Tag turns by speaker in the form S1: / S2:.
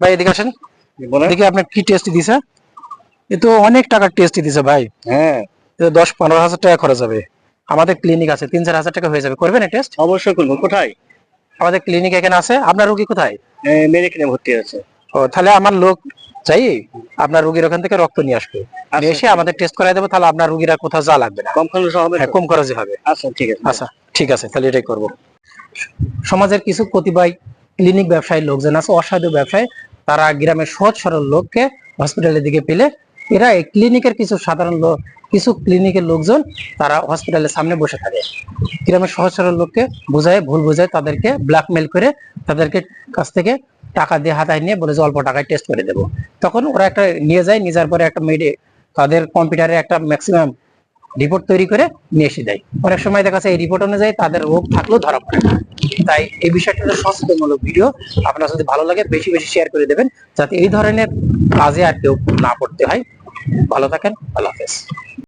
S1: ভাই এদিকে আসেন। দেখি আপনার কি টেস্ট দিছে? এ তো অনেক টাকার টেস্ট দিছে ভাই।
S2: হ্যাঁ।
S1: দশ পনেরো হাজার টাকা খরচ হবে। আমাদের ক্লিনিক আছে তিন চার হাজার টাকা হয়ে যাবে। করবেন টেস্ট
S2: অবশ্যই করব। কোথায়?
S1: আমাদের ক্লিনিক এখানে আছে। আপনার রুগী কোথায়?
S2: মেডিকেলে ভর্তি আছে।
S1: ও তাহলে আমার লোক চাই আপনার রুগীর ওখান থেকে রক্ত নিয়ে আসবে। নিয়ে এসে আমাদের টেস্ট করাই দেবো। তাহলে আপনার রুগীরা কোথাও যা লাগবে না।
S2: কম খরচ হবে
S1: হ্যাঁ কম খরচে হবে।
S2: আচ্ছা ঠিক আছে।
S1: আচ্ছা ঠিক আছে। তাহলে এটাই করব। সমাজের কিছু প্রতিবাই ক্লিনিক ব্যবসায়ী লোকজন আছে অসাধু ব্যবসায়ী তারা গ্রামের সহজ সরল লোককে হসপিটালের দিকে পেলে। এরা এই ক্লিনিকের কিছু সাধারণ লোক কিছু ক্লিনিকের লোকজন তারা হসপিটালের সামনে বসে থাকে। গ্রামের সহজ সরল লোককে বোঝায়, ভুল বোঝায় তাদেরকে ব্ল্যাকমেল করে তাদেরকে কাছ থেকে টাকা দিয়ে হাতায় নিয়ে বলে যে অল্প টাকায় টেস্ট করে দেবো। তখন ওরা একটা নিয়ে যায়, নিয়ে যাওয়ার পরে একটা মেডে তাদের কম্পিউটারে একটা ম্যাক্সিমাম রিপোর্ট তৈরি করে নিয়ে এসে দেয়। অনেক সময় দেখা যায় এই রিপোর্ট অনুযায়ী তাদের রোগ থাকলেও ধরা পড়ে না। তাই এই বিষয়টা সচেতনমূলক ভিডিও আপনার যদি ভালো লাগে, বেশি বেশি শেয়ার করে দেবেন। যাতে এই ধরনের কাজে আর কেউ না পড়তে হয়। ভালো থাকেন, আল্লাহ হাফেজ।